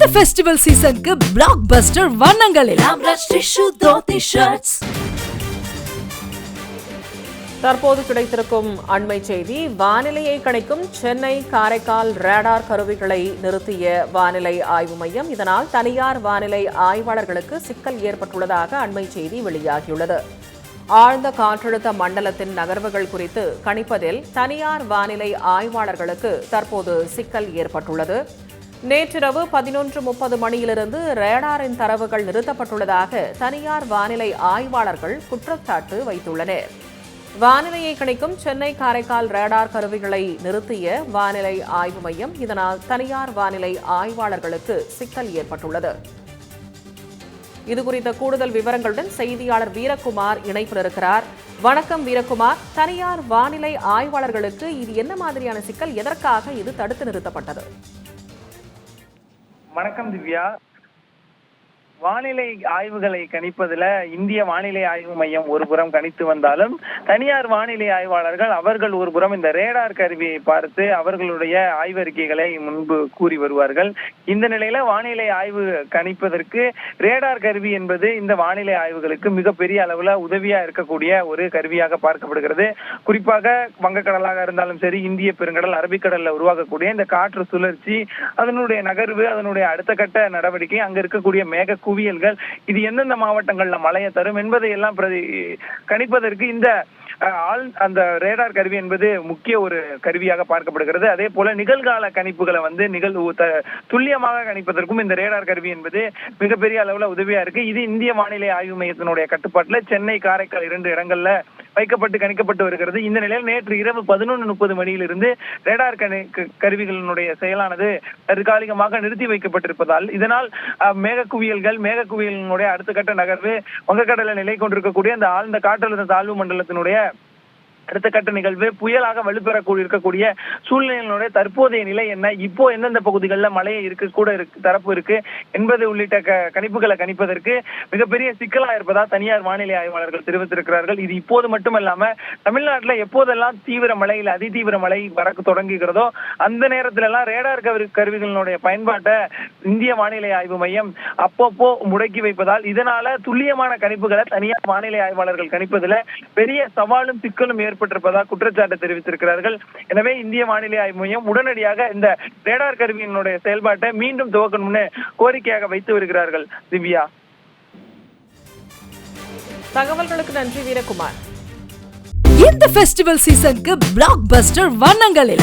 இந்த ஃபெஸ்டிவல் சீசனுக்கு பிளாக் பஸ்டர் வண்ணங்களில். தற்போது கிடைத்திருக்கும் அண்மை செய்தி வானிலையை கணிக்கும் சென்னை காரைக்கால் ரேடார் கருவிகளை நிறுத்திய வானிலை ஆய்வு மையம் இதனால் தனியார் வானிலை ஆய்வாளர்களுக்கு சிக்கல் ஏற்பட்டுள்ளதாக அண்மை செய்தி வெளியாகியுள்ளது. ஆழ்ந்த காற்றழுத்த மண்டலத்தின் நகர்வுகள் குறித்து கணிப்பதில் தனியார் வானிலை ஆய்வாளர்களுக்கு தற்போது சிக்கல் ஏற்பட்டுள்ளது. நேற்றிரவு பதினொன்று முப்பது மணியிலிருந்து ரேடாரின் தரவுகள் நிறுத்தப்பட்டுள்ளதாக தனியார் வானிலை ஆய்வாளர்கள் குற்றச்சாட்டு வைத்துள்ளனர். வானிலையை கணிக்கும் சென்னை காரைக்கால் ரேடார் கருவிகளை நிறுத்திய வானிலை ஆய்வு மையம் இதனால் தனியார் வானிலை ஆய்வாளர்களுக்கு சிக்கல் ஏற்பட்டுள்ளது. இதுகுறித்த கூடுதல் விவரங்களுடன் செய்தியாளர் வீரகுமார் இணைப்பில் இருக்கிறார். வணக்கம் வீரகுமார். தனியார் வானிலை ஆய்வாளர்களுக்கு இது என்ன மாதிரியான சிக்கல்? எதற்காக இது தடுத்து நிறுத்தப்பட்டது? வணக்கம் திவ்யா. வானிலை ஆய்வுகளை கணிப்பதுல இந்திய வானிலை ஆய்வு மையம் ஒரு புறம் கணித்து வந்தாலும் தனியார் வானிலை ஆய்வாளர்கள் அவர்கள் ஒரு புறம் இந்த ரேடார் கருவியை பார்த்து அவர்களுடைய ஆய்வறிக்கைகளை முன்பு கூறி வருவார்கள். இந்த நிலையில வானிலை ஆய்வு கணிப்பதற்கு ரேடார் கருவி என்பது இந்த வானிலை ஆய்வுகளுக்கு மிகப்பெரிய அளவுல உதவியா இருக்கக்கூடிய ஒரு கருவியாக பார்க்கப்படுகிறது. குறிப்பாக வங்கக்கடலாக இருந்தாலும் சரி இந்திய பெருங்கடல் அரபிக்கடல்ல உருவாகக்கூடிய இந்த காற்று சுழற்சி அதனுடைய நகர்வு அதனுடைய அடுத்த கட்ட நடவடிக்கை அங்க இருக்கக்கூடிய மேக குவியல்கள் இது எந்தெந்த மாவட்டங்கள்ல மழையை தரும் என்பதை எல்லாம் பிரதி கணிப்பதற்கு இந்த ஆள் அந்த ரேடார் கருவி என்பது முக்கிய ஒரு கருவியாக பார்க்கப்படுகிறது. அதே போல நிகழ்கால கணிப்புகளை வந்து நிகழ்வு த- துல்லியமாக கணிப்பதற்கும் இந்த ரேடார் கருவி என்பது மிகப்பெரிய அளவுல உதவியா இருக்கு. இது இந்திய வானிலை ஆய்வு மையத்தினுடைய கட்டுப்பாட்டுல சென்னை காரைக்கால் இரண்டு இடங்கள்ல வைக்கப்பட்டு கணிக்கப்பட்டு வருகிறது. இந்த நிலையில் நேற்று இரவு பதினொன்று முப்பது மணியிலிருந்து ரேடார் கணி கருவிகளினுடைய செயலானது தற்காலிகமாக நிறுத்தி வைக்கப்பட்டிருப்பதால் இதனால் அஹ், மேக மேகக்குவியலினுடைய அடுத்த கட்ட நகர்வு வங்கக்கடலில் நிலை கொண்டிருக்கக்கூடிய அந்த ஆழ்ந்த காற்றழுத்த தாழ்வு மண்டலத்தினுடைய அடுத்த கட்ட நிகழ்வு புயலாக வலுப்பெறக்கூடிய இருக்கக்கூடிய சூழ்நிலையினுடைய தற்போதைய நிலை என்ன? இப்போ எந்தெந்த பகுதிகளில் மழையை இருக்கு கூட இருக்கு தரப்பு இருக்கு என்பது உள்ளிட்ட க கணிப்புகளை கணிப்பதற்கு மிகப்பெரிய சிக்கலா இருப்பதா தனியார் வானிலை ஆய்வாளர்கள் தெரிவித்திருக்கிறார்கள். இது இப்போது மட்டுமல்லாம தமிழ்நாட்டில் எப்போதெல்லாம் தீவிர மழையில் அதிதீவிர மழை வரக்கு தொடங்குகிறதோ அந்த நேரத்துல எல்லாம் ரேடார் கரு கருவிகளினுடைய பயன்பாட்டை இந்திய வானிலை ஆய்வு மையம் அப்பப்போ முடக்கி வைப்பதால் இதனால துல்லியமான கணிப்புகளை தனியார் வானிலை ஆய்வாளர்கள் கணிப்பதில் பெரிய சவாலும் சிக்கலும் ஏற்பட்டிருப்பதா குற்றச்சாட்டு தெரிவித்திருக்கிறார்கள். எனவே இந்திய வானிலை ஆய்வு மையம் உடனடியாக இந்த ரேடார் கருவியினுடைய செயல்பாட்டை மீண்டும் துவக்கணும்னு கோரிக்கையாக வைத்து வருகிறார்கள். திவ்யா. தகவல்களுக்கு நன்றி வீரகுமார். இந்த ஃபெஸ்டிவல் சீசனுக்கு பிளாக் பஸ்டர் வண்ணங்களில்